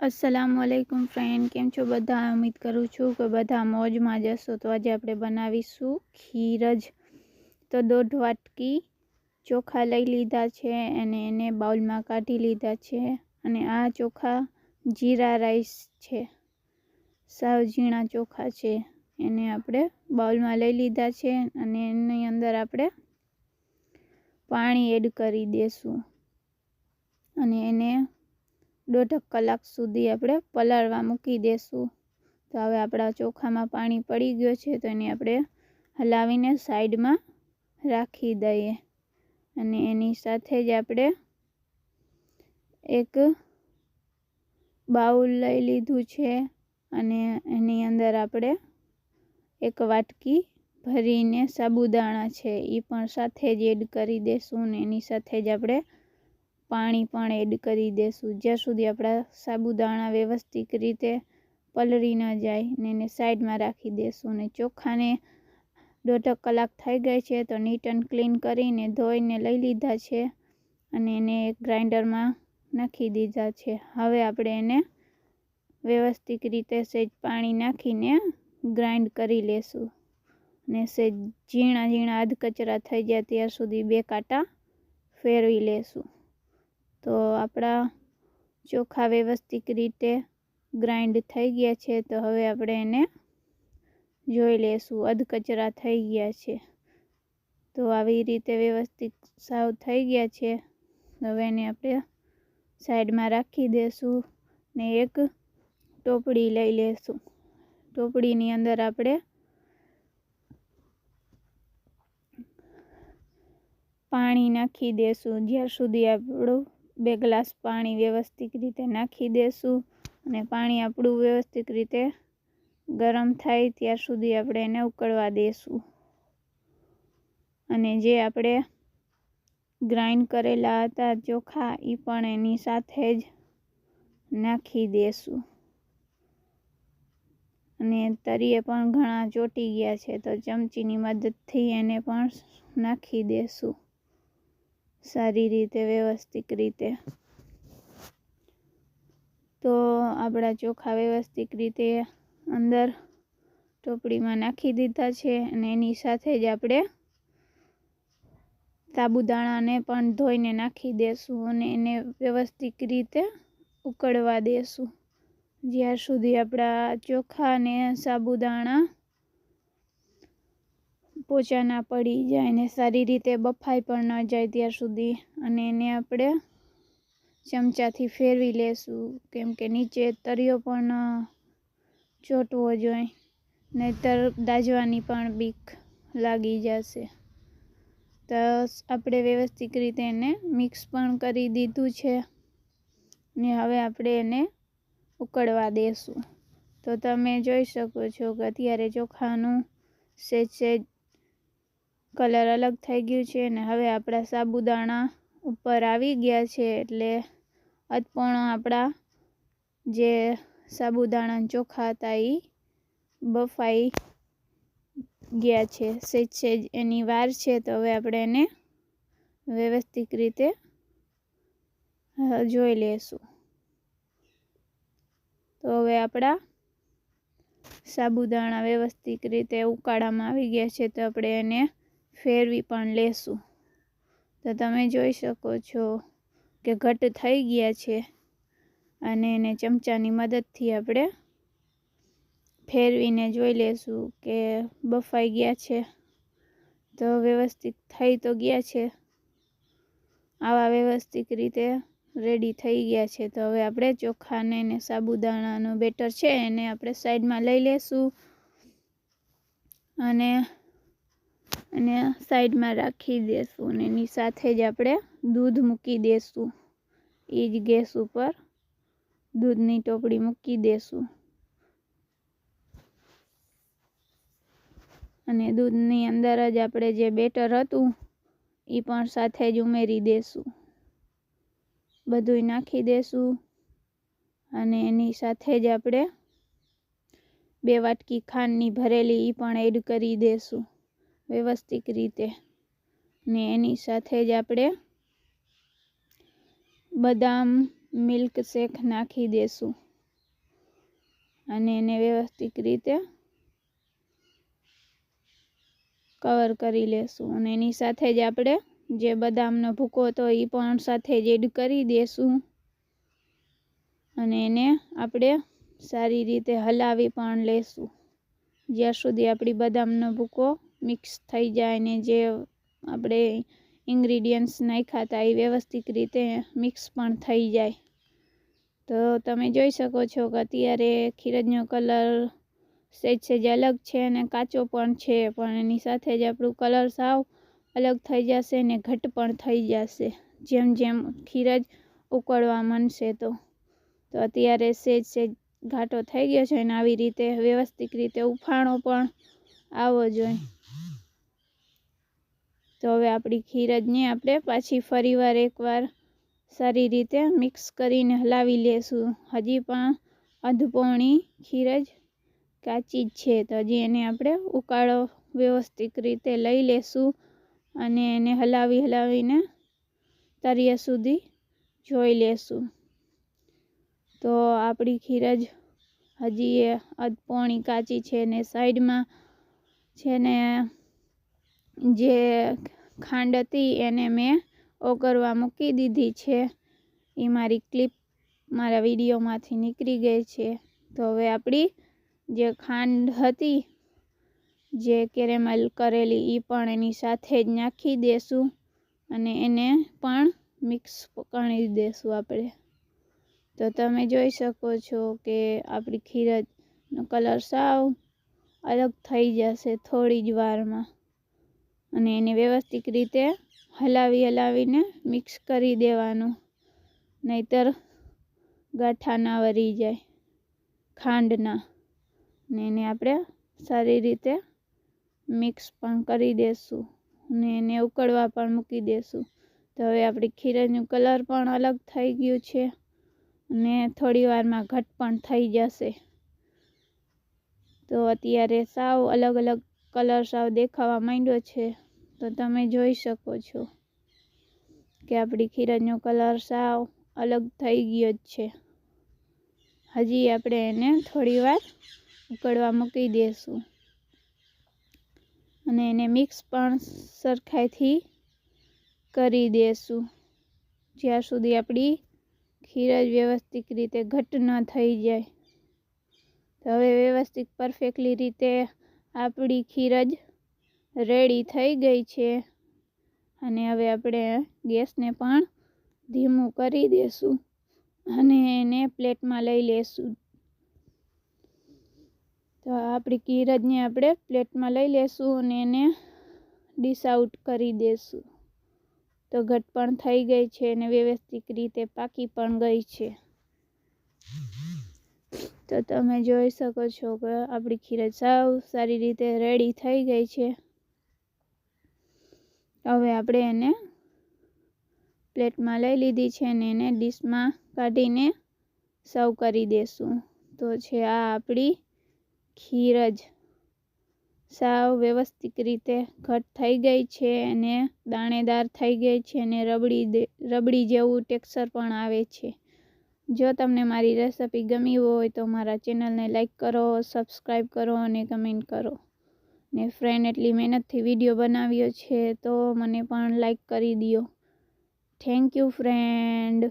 અસલામ વાલેકુમ friend, કેમ છો બધા? ઉમ્મીદ કરું છું કે બધા મોજમાં જશો તો આજે આપણે બનાવીશું ખીરજ. તો દોઢ વાટકી ચોખા લઈ લીધા છે અને એને બાઉલમાં કાઢી લીધા છે અને આ ચોખા જીરા રાઈસ છે. સાવ ઝીણા ચોખા છે. એને આપણે બાઉલમાં લઈ લીધા છે અને એની અંદર આપણે પાણી એડ કરી દઈશું અને એને દોઢ કલાક સુધી આપણે પલાળવા મૂકી દઈશું તો હવે આપણા ચોખામાં પાણી પડી ગયું છે તો એને આપણે હલાવીને સાઈડમાં રાખી દઈએ. અને એની સાથે જ આપણે એક બાઉલ લઈ લીધું છે અને એની અંદર આપણે એક વાટકી ભરીને સાબુદાણા છે એ પણ સાથે જ એડ કરી દેશું ને એની સાથે જ આપણે પાણી પણ એડ કરી દઈશું જ્યાં સુધી આપણા સાબુદાણા વ્યવસ્થિત રીતે પલળી ન જાય ને એને સાઈડમાં રાખી દઈશું ને ચોખાને દોઢ કલાક થઈ ગઈ છે તો નીટ એન્ડ ક્લીન કરીને ધોઈને લઈ લીધા છે અને એને એક ગ્રાઇન્ડરમાં નાખી દીધા છે. હવે આપણે એને વ્યવસ્થિત રીતે સેજ પાણી નાખીને ગ્રાઇન્ડ કરી લેશું ને સેજ ઝીણા ઝીણા અધકચરા થઈ જાય ત્યાર સુધી બે કાંટા ફેરવી લેશું. તો આપણા ચોખા વ્યવસ્થિત રીતે ગ્રાઇન્ડ થઈ ગયા છે, તો હવે આપણે એને જોઈ લેશું અધકચરા થઈ ગયા છે. તો આવી રીતે વ્યવસ્થિત સાવ થઈ ગયા છે. હવે એને આપણે સાઈડમાં રાખી દઈશું ને એક ટોપડી લઈ લેશું. ટોપડીની અંદર આપણે પાણી નાખી દેશું. જ્યાં સુધી આપણું બે ગ્લાસ પાણી વ્યવસ્થિત રીતે નાખી દેશું અને પાણી આપણું વ્યવસ્થિત રીતે ગરમ થાય ત્યાર સુધી આપણે એને ઉકળવા દેશું. અને જે આપણે ગ્રાઇન્ડ કરેલા હતા ચોખા એ પણ એની સાથે જ નાખી દેશું. અને તરીએ પણ ઘણા ચોટી ગયા છે, તો ચમચીની મદદથી એને પણ નાખી દઈશું સારી રીતે, વ્યવસ્થિત રીતે. તો આપણા ચોખા વ્યવસ્થિત રીતે અંદર ટોપડીમાં નાખી દીધા છે અને એની સાથે જ આપણે સાબુદાણાને પણ ધોઈને નાખી દેશું અને એને વ્યવસ્થિત રીતે ઉકળવા દેશું. જ્યાર સુધી આપણા ચોખા અને સાબુદાણા પોચા ના પડી જાય ને સારી રીતે બફાઈ પણ ન જાય ત્યાર સુધી અને એને આપણે ચમચાથી ફેરવી લેશું. કેમ કે નીચે તરિયો પણ ચોંટવો જોઈએ, નહીતર દાજવાની પણ બીક લાગી જશે. તો આપણે વ્યવસ્થિત રીતે એને મિક્સ પણ કરી દીધું છે ને હવે આપણે એને ઉકળવા દેશું. તો તમે જોઈ શકો છો કે અત્યારે ચોખાનું સેજ સેજ કલર અલગ થઈ ગયું છે ને હવે આપણા સાબુદાણા ઉપર આવી ગયા છે એટલે અધપોણો આપણા જે સાબુદાણા ચોખા હતા એ બફાઈ ગયા છે. સેજ સેજ એની વાર છે તો હવે આપણે એને વ્યવસ્થિત રીતે જોઈ લેશું. તો હવે આપણા સાબુદાણા વ્યવસ્થિત રીતે ઉકાળામાં આવી ગયા છે તો આપણે એને ફેરવી પણ લેશું. તો તમે જોઈ શકો છો કે ઘટ થઈ ગયા છે અને એને ચમચાની મદદથી આપણે ફેરવીને જોઈ લેશું કે બફાઈ ગયા છે. તો વ્યવસ્થિત થઈ તો ગયા છે. આવા વ્યવસ્થિત રીતે રેડી થઈ ગયા છે. તો હવે આપણે ચોખાને ને સાબુદાણાનું બેટર છે એને આપણે સાઈડમાં લઈ લેશું. અને અને સાઈડમાં રાખી દઈશું અને એની સાથે જ આપણે દૂધ મૂકી દઈશું એ જ ગેસ ઉપર દૂધની ટોપડી મૂકી દઈશું અને દૂધની અંદર જ આપણે જે બેટર હતું, એ પણ સાથે જ ઉમેરી દઈશું બધું નાખી દઈશું અને એની સાથે જ આપણે બે વાટકી ખાંડની ભરેલી એ પણ એડ કરી દઈશું વ્યવસ્થિત રીતે. ને એની સાથે જ આપણે બદામ, મિલ્ક શેક નાખી દેશું. અને એને વ્યવસ્થિત રીતે કવર કરી લેશું. અને એની સાથે જ આપણે જે બદામનો ભૂકો હતો એ પણ સાથે જ એડ કરી દેશું. અને એને આપણે સારી રીતે હલાવી પણ લેશું. જ્યાં સુધી આપણી બદામનો ભૂકો મિક્સ થઈ જાય ને જે આપણે ઇન્ગ્રીડિયન્ટ્સ નાખ્યા હતા એ વ્યવસ્થિત રીતે મિક્સ પણ થઈ જાય. તો તમે જોઈ શકો છો કે અત્યારે ખીરજનો કલર સેજ સેજ અલગ છે અને કાચો પણ છે, પણ એની સાથે જ આપણું કલર સાવ અલગ થઈ જશે ને ઘટ પણ થઈ જશે. જેમ જેમ ખીરજ ઉકળવા માંડશે તો. તો અત્યારે સેજ સેજ ઘાટો થઈ ગયો છે અને આવી રીતે વ્યવસ્થિત રીતે ઉફાણો પણ આવવો જોઈએ તો હવે આપણી ખીરજને આપણે, પાછી ફરીવાર એકવાર સારી રીતે મિક્સ કરીને હલાવી લેશું. હજી પણ અધપોણી ખીરજ કાચી જ છે, તો હજી એને આપણે ઉકાળો વ્યવસ્થિત રીતે લઈ લેશું અને એને હલાવી હલાવીને તરિયા સુધી જોઈ લેશું. તો આપણી ખીરજ હજી એ અધપોણી કાચી છે ને સાઈડમાં છે ને જે ખાંડ હતી એને મેં ઓગળવા મૂકી દીધી છે. એ મારી ક્લિપ મારા વિડીયોમાંથી નીકળી ગઈ છે. તો હવે આપણી જે ખાંડ હતી જે કેરેમલ કરેલી એ પણ એની સાથે જ નાખી દેશું અને એને પણ મિક્સ કરી દેશું આપણે તો તમે જોઈ શકો છો કે આપણી ખીરજનો કલર સાવ અલગ થઈ જશે થોડી જ વારમાં. અને એને વ્યવસ્થિત રીતે હલાવી હલાવીને મિક્સ કરી દેવાનું. નહીતર ગાંઠા ના વરી જાય ખાંડના ને. એને આપણે સારી રીતે મિક્સ પણ કરી દેશું. અને એને ઉકળવા પણ મૂકી દેશું. તો હવે આપણી ખીરનું કલર પણ અલગ થઈ ગયું છે. અને થોડી વારમાં ઘટ પણ થઈ જશે. તો અત્યારે સાવ અલગ અલગ કલર સાવ દેખાવા માંડ્યો છે. તો તમે જોઈ શકો છો કે આપણી ખીરજનો કલર સાવ અલગ થઈ ગયો જ છે. હજી આપણે એને થોડી વાર ઉકળવા મૂકી દઈશું અને એને મિક્સ પણ સરખાઈથી કરી દેશું. જ્યાં સુધી આપણી ખીરજ વ્યવસ્થિત રીતે ઘટ ન થઈ જાય. તો હવે વ્યવસ્થિત પરફેક્ટલી રીતે આપણી ખીરજ રેડી થઈ ગઈ છે. અને હવે આપણે ગેસને પણ ધીમું કરી દેશું અને એને પ્લેટમાં લઈ લેશું. તો આપણી કીરજને આપણે પ્લેટમાં લઈ લેશું અને એને ડીશ આઉટ કરી દેશું. તો ઘટ પણ થઈ ગઈ છે અને વ્યવસ્થિત રીતે પાકી પણ ગઈ છે. તો તમે જોઈ શકો છો કે આપણી ખીરજ સાવ સારી રીતે રેડી થઈ ગઈ છે. હવે આપણે એને પ્લેટમાં લઈ લીધી છે અને એને ડીશમાં કાઢીને સર્વ કરી દેશું. તો છે આ આપણી ખીર જ. સાવ વ્યવસ્થિત રીતે ઘટ થઈ ગઈ છે અને દાણેદાર થઈ ગઈ છે અને રબડી રબડી જેવું ટેક્સચર પણ આવે છે. જો તમને મારી રેસિપી ગમી હોય તો મારા ચેનલને લાઇક કરો, સબસ્ક્રાઈબ કરો અને કમેન્ટ કરો. ને ફ્રેન્ડ એટલી મહેનતથી વીડિયો બનાવ્યો છે તો મને પણ લાઇક કરી દો થેન્ક યુ ફ્રેન્ડ